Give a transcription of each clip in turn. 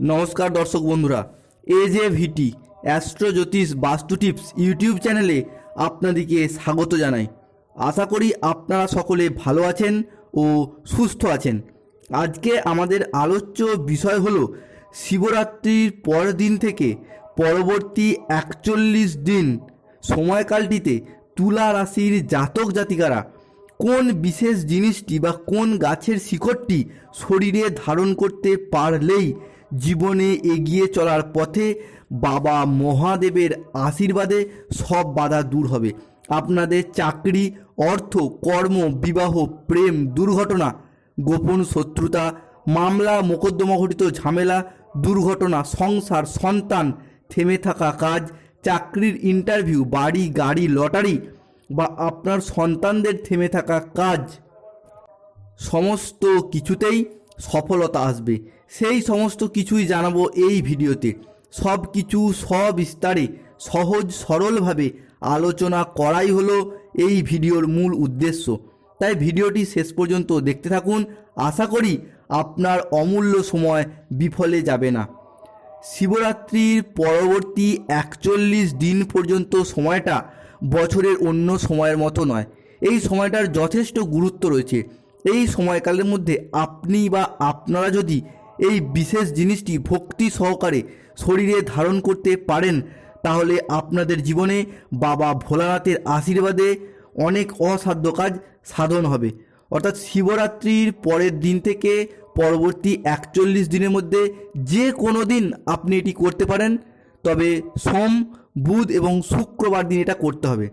নমস্কার দর্শক বন্ধুরা, এ যে ভিটি অ্যাস্ট্রো জ্যোতিষ বাস্তু টিপস ইউটিউব চ্যানেলে আপনাদেরকে স্বাগত জানাই। আশা করি আপনারা সকলে ভালো আছেন ও সুস্থ আছেন। আজকে আমাদের আলোচ্য বিষয় হলো শিবরাত্রির পর দিন থেকে পরবর্তী একচল্লিশ দিন সময়কালটিতে তুলা রাশির জাতক জাতিকারা কোন বিশেষ জিনিসটি বা কোন গাছের শিকড়টি শরীরে ধারণ করতে পারলেই জীবনে এগিয়ে চলার পথে বাবা মহাদেবের আশীর্বাদে সব বাধা দূর হবে। আপনাদের চাকরি, অর্থ, কর্ম, বিবাহ, প্রেম, দুর্ঘটনা, গোপন শত্রুতা, মামলা, মোকদ্দমা ঘটিত ঝামেলা, দুর্ঘটনা, সংসার, সন্তান, থেমে থাকা কাজ, চাকরির ইন্টারভিউ বাড়ি, গাড়ি লটারি বা আপনার সন্তানদের থেমে থাকা কাজ, সমস্ত কিছুতেই সফলতা আসবে। সেই সমস্ত কিছুই জানাব এই ভিডিওতে। সব কিছু সবিস্তারে, সহজ, সরলভাবে আলোচনা করাই হলো এই ভিডিওর মূল উদ্দেশ্য। তাই ভিডিওটি শেষ পর্যন্ত দেখতে থাকুন। আশা করি আপনার অমূল্য সময় বিফলে যাবে না। শিবরাত্রির পরবর্তী একচল্লিশ দিন পর্যন্ত সময়টা বছরের অন্য সময়ের মতো নয়। এই সময়টার যথেষ্ট গুরুত্ব রয়েছে। এই সময়কালের মধ্যে আপনি বা আপনারা যদি এই বিশেষ জিনিসটি ভক্তি সহকারে শরীরে ধারণ করতে পারেন, তাহলে আপনাদের জীবনে বাবা ভোলানাথের আশীর্বাদে অনেক অসাধ্য কাজ সাধন হবে। অর্থাৎ শিবরাত্রির পরের দিন থেকে পরবর্তী একচল্লিশ দিনের মধ্যে যে কোনো দিন আপনি এটি করতে পারেন, তবে সোম, বুধ এবং শুক্রবার দিন এটা করতে হবে।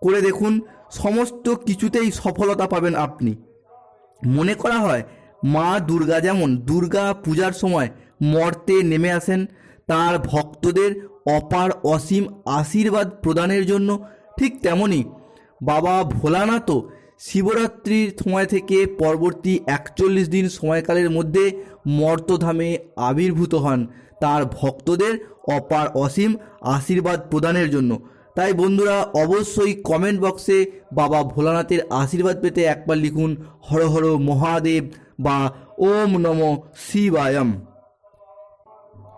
করে দেখুন, সমস্ত কিছুতেই সফলতা পাবেন আপনি। মনে করা হয় মা দুর্গা যেমন দুর্গা পূজার সময় মর্তে নেমে আসেন, তার ভক্তদের অপার অসীম আশীর্বাদ প্রদানের জন্য ঠিক তেমনই বাবা ভোলানাথও শিবরাত্রির সময় থেকে পরবর্তী একচল্লিশ দিন সময়কালের মধ্যে মর্তধামে আবির্ভূত হন, তার ভক্তদের অপার অসীম আশীর্বাদ প্রদানের জন্য। তাই বন্ধুরা অবশ্যই কমেন্ট বক্সে বাবা ভোলানাথের আশীর্বাদ পেতে একবার লিখুন হর হর মহাদেব বা ওম নম শিবায়ম।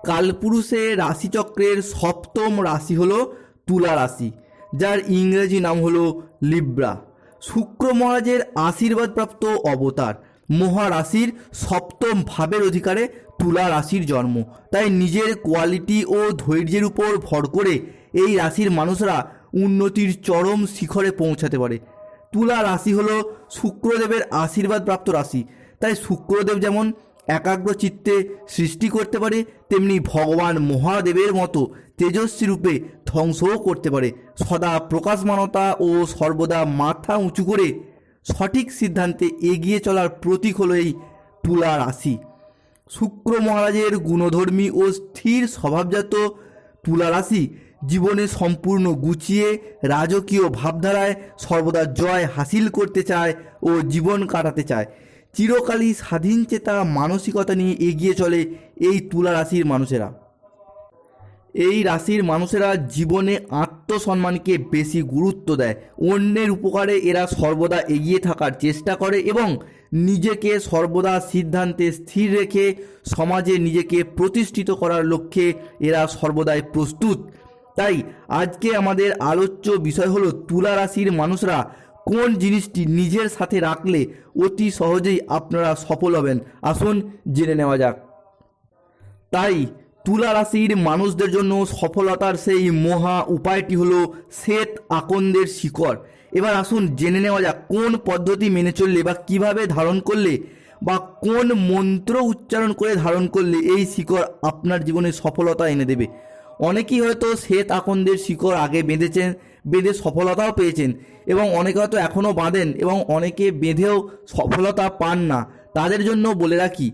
কালপুরুষের রাশিচক্রের সপ্তম রাশি হলো তুলা রাশি, যার ইংরেজি নাম হলো লিব্রা। শুক্র মহারাজের আশীর্বাদপ্রাপ্ত অবতার, মহারাশির সপ্তম ভাবের অধিকারে তুলা রাশির জন্ম। তাই নিজের কোয়ালিটি ও ধৈর্যের উপর ভর করে এই রাশির মানুষরা উন্নতির চরম শিখরে পৌঁছাতে পারে। তুলা রাশি হলো শুক্রদেবের আশীর্বাদপ্রাপ্ত রাশি। তাই শুক্রদেব যেমন একাগ্র চিত্তে সৃষ্টি করতে পারে, তেমনি ভগবান মহাদেবের মতো তেজস্বী রূপে ধ্বংসও করতে পারে। সদা প্রকাশমানতা ও সর্বদা মাথা উঁচু করে সঠিক সিদ্ধান্তে এগিয়ে চলার প্রতীক হলো এই তুলা রাশি। শুক্র মহারাজের গুণধর্মী ও স্থির স্বভাবজাত তুলা রাশি জীবনে সম্পূর্ণ গুছিয়ে রাজকীয় ভাবধারায় সর্বদা জয় হাসিল করতে চায় ও জীবন কাটাতে চায়। চিরকালই স্বাধীন চেতা মানসিকতা নিয়ে এগিয়ে চলে এই তুলা রাশির মানুষেরা। এই রাশির মানুষেরা জীবনে আত্মসম্মানকে বেশি গুরুত্ব দেয়। অন্যের উপকারে এরা সর্বদা এগিয়ে থাকার চেষ্টা করে এবং নিজেকে সর্বদা সিদ্ধান্তে স্থির রেখে সমাজে নিজেকে প্রতিষ্ঠিত করার লক্ষ্যে এরা সর্বদাই প্রস্তুত। তাই আজকে আমাদের আলোচ্য বিষয় হলো তুলা রাশির মানুষরা কোন জিনিসটি নিজের সাথে রাখলে অতি সহজেই আপনারা সফল হবেন? আসুন জেনে নেওয়া যাক। তাই তুলা রাশির মানুষদের জন্য সফলতার সেই মহা উপায়টি হলো শ্বেত আকন্দের শিকড়। এবার আসুন জেনে নেওয়া যাক কোন পদ্ধতি মেনে চললে বা কীভাবে ধারণ করলে বা কোন মন্ত্র উচ্চারণ করে ধারণ করলে এই শিকড় আপনার জীবনে সফলতা এনে দেবে। অনেকেই হয়তো শ্বেত আকন্দের শিকড় আগে বেঁধেছেন, বেঁধে সফলতাও পেয়েছেন এবং অনেকে হয়তো এখনও বাঁধেন এবং অনেকে বেঁধেও সফলতা পান না। তাদের জন্য বলে রাখি,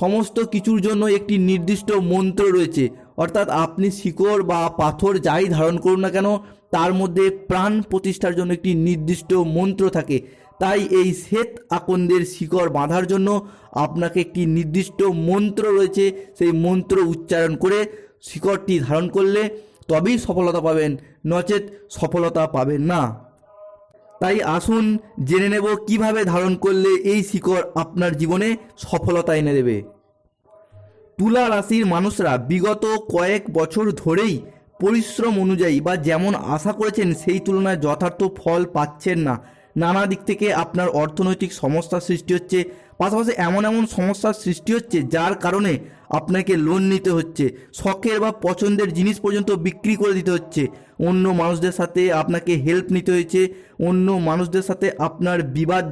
সমস্ত কিছুর জন্য একটি নির্দিষ্ট মন্ত্র রয়েছে। অর্থাৎ আপনি শিকড় বা পাথর যাই ধারণ করুন না কেন, তার মধ্যে প্রাণ প্রতিষ্ঠার জন্য একটি নির্দিষ্ট মন্ত্র থাকে। তাই এই শ্বেত আকন্দের শিকড় বাঁধার জন্য আপনাকে একটি নির্দিষ্ট মন্ত্র রয়েছে। সেই মন্ত্র উচ্চারণ করে শিকড়টি ধারণ করলে তবেই সফলতা পাবেন, নচেত সফলতা পাবেন না। তাই আসুন জেনে নেব কীভাবে ধারণ করলে এই শিকড় আপনার জীবনে সফলতা এনে দেবে। তুলা রাশির মানুষরা বিগত কয়েক বছর ধরেই পরিশ্রম অনুযায়ী বা যেমন আশা করেছেন সেই তুলনায় যথার্থ ফল পাচ্ছেন না। নানা দিক থেকে আপনার অর্থনৈতিক সমস্যার সৃষ্টি হচ্ছে, পাশাপাশি এমন এমন সমস্যার সৃষ্টি হচ্ছে যার কারণে আপনাকে লোন নিতে হচ্ছে, শখের বা পছন্দের জিনিস পর্যন্ত বিক্রি করে দিতে হচ্ছে। অন্য মানুষদের সাথে আপনাকে হেল্প নিতে হয়েছে, অন্য মানুষদের সাথে আপনার বিবাদ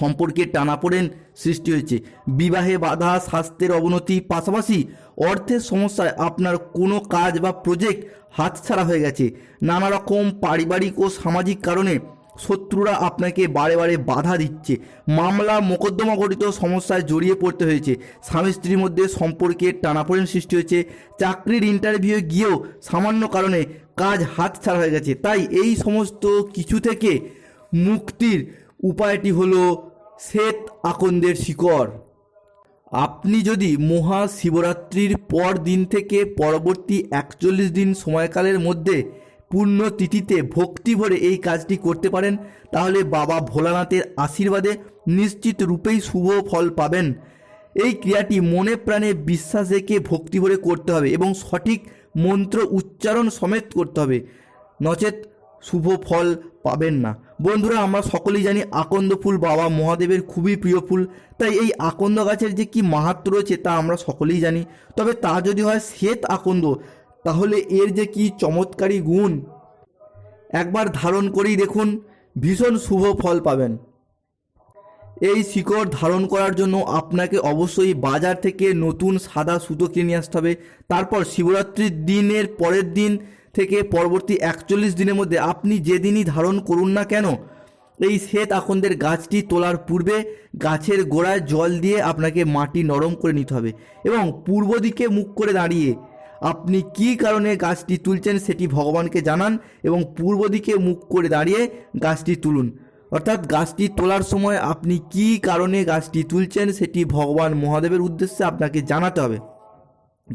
সম্পর্কে টানাপোড়েন সৃষ্টি হয়েছে। বিবাহে বাধা, স্বাস্থ্যের অবনতি, পাশাপাশি অর্থের সমস্যায় আপনার কোনো কাজ বা প্রজেক্ট হাতছাড়া হয়ে গেছে। নানা রকম পারিবারিক ও সামাজিক কারণে শত্রুরা আপনাকে বারে বারে বাধা দিচ্ছে। মামলা মোকদ্দমা গঠিত সমস্যায় জড়িয়ে পড়তে হয়েছে। স্বামী স্ত্রীর মধ্যে সম্পর্কের টানাপোড়েন সৃষ্টি হয়েছে। চাকরির ইন্টারভিউ গিয়েও সামান্য কারণে কাজ হাতছাড়া হয়ে গেছে। তাই এই সমস্ত কিছু থেকে মুক্তির উপায়টি হলো শ্বেত আকন্দের শিকড়। আপনি যদি মহাশিবরাত্রির পর দিন থেকে পরবর্তী একচল্লিশ দিন সময়কালের মধ্যে তিথিতে ভক্তি ভরে এই কাজটি করতে পারেন, তাহলে বাবা ভোলানাথের আশীর্বাদে নিশ্চিত রূপেই শুভ ফল পাবেন। এই ক্রিয়াটি মনে প্রাণে বিশ্বাস রেখে ভক্তি ভরে করতে হবে এবং সঠিক মন্ত্র উচ্চারণ সমেত করতে হবে। নচেত শুভ ফল পাবেন না। বন্ধুরা, আমরা সকলেই জানি আকন্দ ফুল বাবা মহাদেবের খুবই প্রিয় ফুল। তাই এই আকন্দ গাছের যে কি মাহাত্ম রয়েছে তা আমরা সকলেই জানি। তবে তা যদি হয় শ্বেত আকন্দ তাহলে এর যে কি চমৎকারী গুণ? একবার ধারণ করেই দেখুন, ভীষণ শুভ ফল পাবেন। এই শিকড় ধারণ করার জন্য আপনাকে অবশ্যই বাজার থেকে নতুন সাদা সুতো কিনে আসতে হবে। তারপর শিবরাত্রির দিনের পরের দিন থেকে পরবর্তী একচল্লিশ দিনের মধ্যে আপনি যেদিনই ধারণ করুন না কেন, এই শ্বেত আকন্দের গাছটি তোলার পূর্বে গাছের গোড়ায় জল দিয়ে আপনাকে মাটি নরম করে নিতে হবে এবং পূর্ব দিকে মুখ করে দাঁড়িয়ে আপনি কী কারণে গাছটি তুলছেন সেটি ভগবানকে জানান এবং পূর্ব দিকে মুখ করে দাঁড়িয়ে গাছটি তুলুন। অর্থাৎ গাছটি তোলার সময় আপনি কী কারণে গাছটি তুলছেন সেটি ভগবান মহাদেবের উদ্দেশ্যে আপনাকে জানাতে হবে।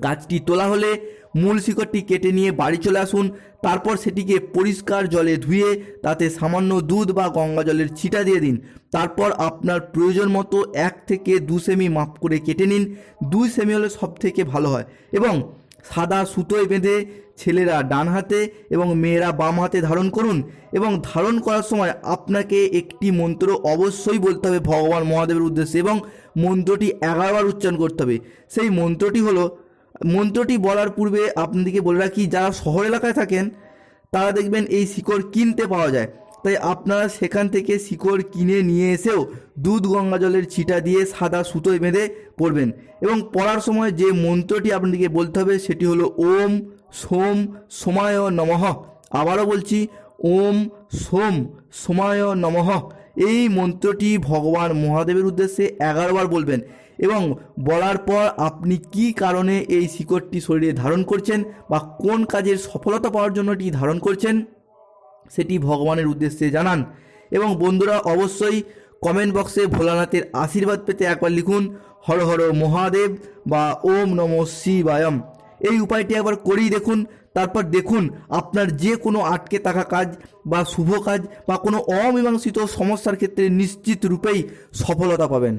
গাছটি তোলা হলে মূল শিকড়টি কেটে নিয়ে বাড়ি চলে আসুন, তারপর সেটিকে পরিষ্কার জলে ধুয়ে তাতে সামান্য দুধ বা গঙ্গা জলের ছিটা দিয়ে দিন। তারপর আপনার প্রয়োজন মতো এক থেকে দু সেমি মাপ করে কেটে নিন। দুই সেমি হলে সব থেকে ভালো হয়। এবং সাদা সুতোয় বেঁধে ছেলেরা ডান হাতে এবং মেয়েরা বাম হাতে ধারণ করুন এবং ধারণ করার সময় আপনাকে একটি মন্ত্র অবশ্যই বলতে হবে ভগবান মহাদেবের উদ্দেশ্যে এবং মন্ত্রটি এগারোবার উচ্চারণ করতে হবে। সেই মন্ত্রটি হলো, মন্ত্রটি বলার পূর্বে আপনাদেরকে বলে রাখি, যারা শহর এলাকায় থাকেন, তারা দেখবেন এই শিকড় কিনতে পাওয়া যায়। তাই আপনারা সেখান থেকে শিকড় কিনে নিয়ে এসেও দুধ গঙ্গা জলের ছিটা দিয়ে সাদা সুতোয় বেঁধে পড়বেন এবং পড়ার সময় যে মন্ত্রটি আপনাদেরকে বলতে হবে সেটি হলো ওম, সোম, সোমায় নমঃ। আবারও বলছি, ওম, সোম, সোমায় নমঃ। এই মন্ত্রটি ভগবান মহাদেবের উদ্দেশ্যে এগারোবার বলবেন এবং বলার পর আপনি কি কারণে এই শিকড়টি শরীরে ধারণ করছেন বা কোন কাজের সফলতা পাওয়ার জন্য এটি ধারণ করছেন সেটি ভগবানের উদ্দেশ্যে জানান। এবং বন্ধুরা, অবশ্যই কমেন্ট বক্সে ভোলানাথের আশীর্বাদ পেতে একবার লিখুন, হর হর মহাদেব বা ওম নম শিবায়ম। এই উপায়টি একবার করেই দেখুন, তারপর দেখুন আপনার যে কোনো আটকে থাকা কাজ বা শুভ কাজ বা কোনো অমীমাংসিত সমস্যার ক্ষেত্রে নিশ্চিত রূপেই সফলতা পাবেন।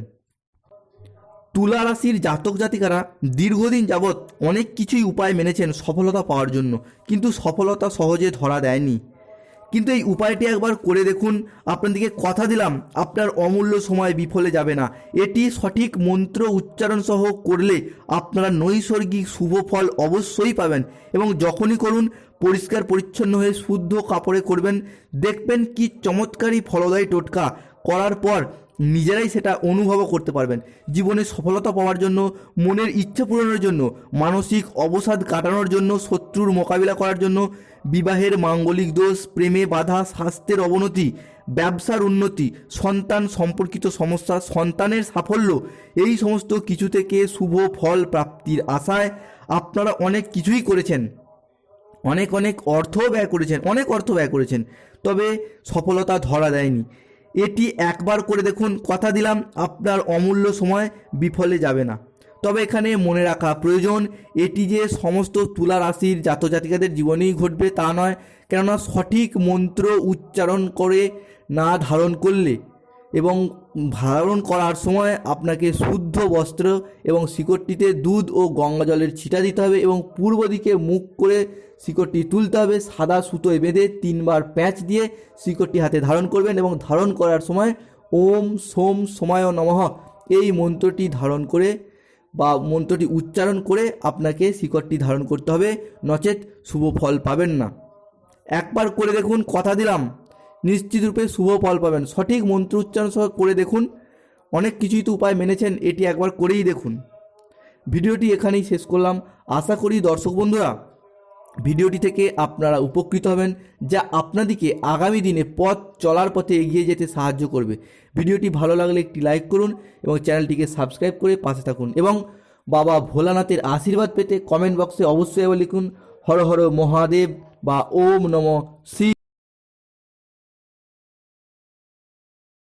তুলা রাশির জাতক জাতিকারা দীর্ঘদিন যাবৎ অনেক কিছুই উপায় মেনেছেন সফলতা পাওয়ার জন্য, কিন্তু সফলতা সহজে ধরা দেয়নি। কিন্তু এই উপায়টি একবার করে দেখুন। আপনাদেরকে কথা দিলাম, আপনার অমূল্য সময় বিফলে যাবে না। এটি সঠিক মন্ত্র উচ্চারণ সহ করলে আপনারা নৈসর্গিক শুভ ফল অবশ্যই পাবেন এবং যখনই করুন, পরিষ্কার পরিচ্ছন্ন হয়ে শুদ্ধ কাপড়ে করবেন। দেখবেন কি চমৎকারী ফলদায়ী টোটকা। করার পর নিজেরাই সেটা অনুভবও করতে পারবেন। জীবনে সফলতা পাওয়ার জন্য, মনের ইচ্ছে পূরণের জন্য, মানসিক অবসাদ কাটানোর জন্য, শত্রুর মোকাবিলা করার জন্য, বিবাহের মাঙ্গলিক দোষ, প্রেমে বাধা, স্বাস্থ্যের অবনতি, ব্যবসার উন্নতি, সন্তান সম্পর্কিত সমস্যা, সন্তানের সাফল্য, এই সমস্ত কিছু থেকে শুভ ফল প্রাপ্তির আশায় আপনারা অনেক কিছুই করেছেন। অনেক অনেক অর্থ ব্যয় করেছেন, অনেক অর্থ ব্যয় করেছেন, তবে সফলতা ধরা দেয়নি। এটি একবার করে দেখুন, কথা দিলাম, আপনার অমূল্য সময় বিফলে যাবে না। তবে এখানে মনে রাখা প্রয়োজন, এটি যে সমস্ত তুলা রাশির জাতজাতিকাদের জীবনেই ঘটবে তা নয়, কেননা সঠিক মন্ত্র উচ্চারণ করে না ধারণ করলে এবং ধারণ করার সময় আপনাকে শুদ্ধ বস্ত্র এবং শিকড়টিতে দুধ ও গঙ্গা জলের ছিটা দিতে হবে এবং পূর্ব দিকে মুখ করে শিকড়টি তুলতে হবে। সাদা সুতোয় বেঁধে তিনবার প্যাঁচ দিয়ে শিকড়টি হাতে ধারণ করবেন এবং ধারণ করার সময় ওম সোম সময় নমঃ এই মন্ত্রটি ধারণ করে বা মন্ত্রটি উচ্চারণ করে আপনাকে শিকড়টি ধারণ করতে হবে। নচেত শুভ ফল পাবেন না। একবার করে দেখুন, কথা দিলাম। নিশ্চিত রূপে শুভ ফল পাবেন। সঠিক মন্ত্র উচ্চারণ সহ করে দেখুন। অনেক কিছুই তো উপায় মেনেছেন, এটি একবার করেই দেখুন। ভিডিওটি এখানেই শেষ করলাম। আশা করি দর্শক বন্ধুরা, ভিডিওটি থেকে আপনারা উপকৃত হবেন, যা আপনাদেরকে আগামী দিনে পথ চলার পথে এগিয়ে যেতে সাহায্য করবে। ভিডিওটি ভালো লাগলে একটি লাইক করুন এবং চ্যানেলটিকে সাবস্ক্রাইব করে পাশে থাকুন এবং বাবা ভোলানাথের আশীর্বাদ পেতে কমেন্ট বক্সে অবশ্যই লিখুন, হর হর মহাদেব বা ওম নম শ্রী